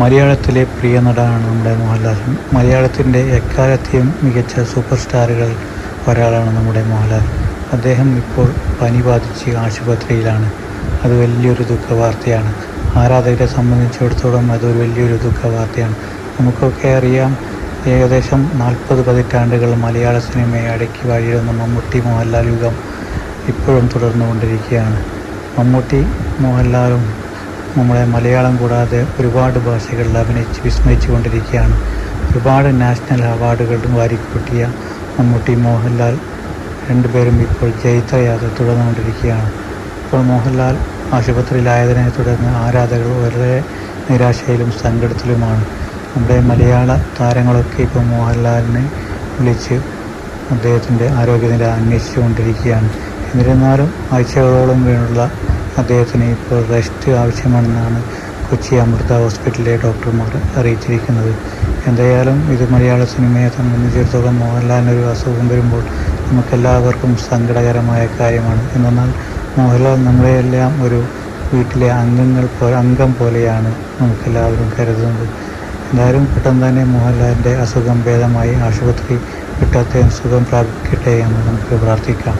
മലയാളത്തിലെ പ്രിയ നടനാണ് നമ്മുടെ മോഹൻലാൽ മലയാളത്തിന്റെ എക്കാലത്തെയും മികച്ച സൂപ്പർ സ്റ്റാറുകൾ ഒരാളാണ് നമ്മുടെ മോഹൻലാൽ അദ്ദേഹം ഇപ്പോൾ പനി ബാധിച്ച് ആശുപത്രിയിലാണ്. അത് വലിയൊരു ദുഃഖവാർത്തയാണ്. ആരാധകരെ സംബന്ധിച്ചിടത്തോളം അതൊരു വലിയൊരു ദുഃഖവാർത്തയാണ്. നമുക്കൊക്കെ അറിയാം ഏകദേശം നാൽപ്പത് പതിറ്റാണ്ടുകൾ മലയാള സിനിമയെ അടക്കി വാഴിരുന്ന മമ്മൂട്ടി മോഹൻലാൽ യുഗം ഇപ്പോഴും തുടർന്നുകൊണ്ടിരിക്കുകയാണ്. മമ്മൂട്ടി മോഹൻലാലും നമ്മളെ മലയാളം കൂടാതെ ഒരുപാട് ഭാഷകളിൽ അഭിനയിച്ച് വിസ്മയിച്ചു കൊണ്ടിരിക്കുകയാണ് ഒരുപാട് നാഷണൽ അവാർഡുകളും വാരിക്കൂട്ടിയ മമ്മൂട്ടി മോഹൻലാൽ രണ്ടുപേരും ഇപ്പോൾ ജൈത്രയാത്ര തുടർന്നുകൊണ്ടിരിക്കുകയാണ്. ഇപ്പോൾ മോഹൻലാൽ ആശുപത്രിയിലായതിനെ തുടർന്ന് ആരാധകർ വളരെ നിരാശയിലും സങ്കടത്തിലുമാണ്. നമ്മുടെ മലയാള താരങ്ങളൊക്കെ ഇപ്പോൾ മോഹൻലാലിനെ വിളിച്ച് അദ്ദേഹത്തിന്റെ ആരോഗ്യനില അന്വേഷിച്ചുകൊണ്ടിരിക്കുകയാണ്. എന്നിരുന്നാലും ആഴ്ചകളോളം വീണുള്ള അദ്ദേഹത്തിന് ഇപ്പോൾ റെസ്റ്റ് ആവശ്യമാണെന്നാണ് കൊച്ചി അമൃത ഹോസ്പിറ്റലിലെ ഡോക്ടർമാർ അറിയിച്ചിരിക്കുന്നത്. എന്തായാലും ഇത് മലയാള സിനിമയെ സംബന്ധിച്ചിടത്തോളം മോഹൻലാലിന് ഒരു അസുഖം വരുമ്പോൾ നമുക്കെല്ലാവർക്കും സങ്കടകരമായ കാര്യമാണ്. എന്നാൽ മോഹൻലാൽ നമ്മളെയെല്ലാം ഒരു വീട്ടിലെ അംഗങ്ങൾ പോലെ അംഗം പോലെയാണ് നമുക്കെല്ലാവരും കരുതുന്നത്. എന്തായാലും പെട്ടെന്ന് തന്നെ മോഹൻലാലിന്റെ അസുഖം ഭേദമായി ആശുപത്രി വിട്ട് അദ്ദേഹം സുഖം പ്രാപിക്കട്ടെ എന്ന് നമുക്ക് പ്രാർത്ഥിക്കാം.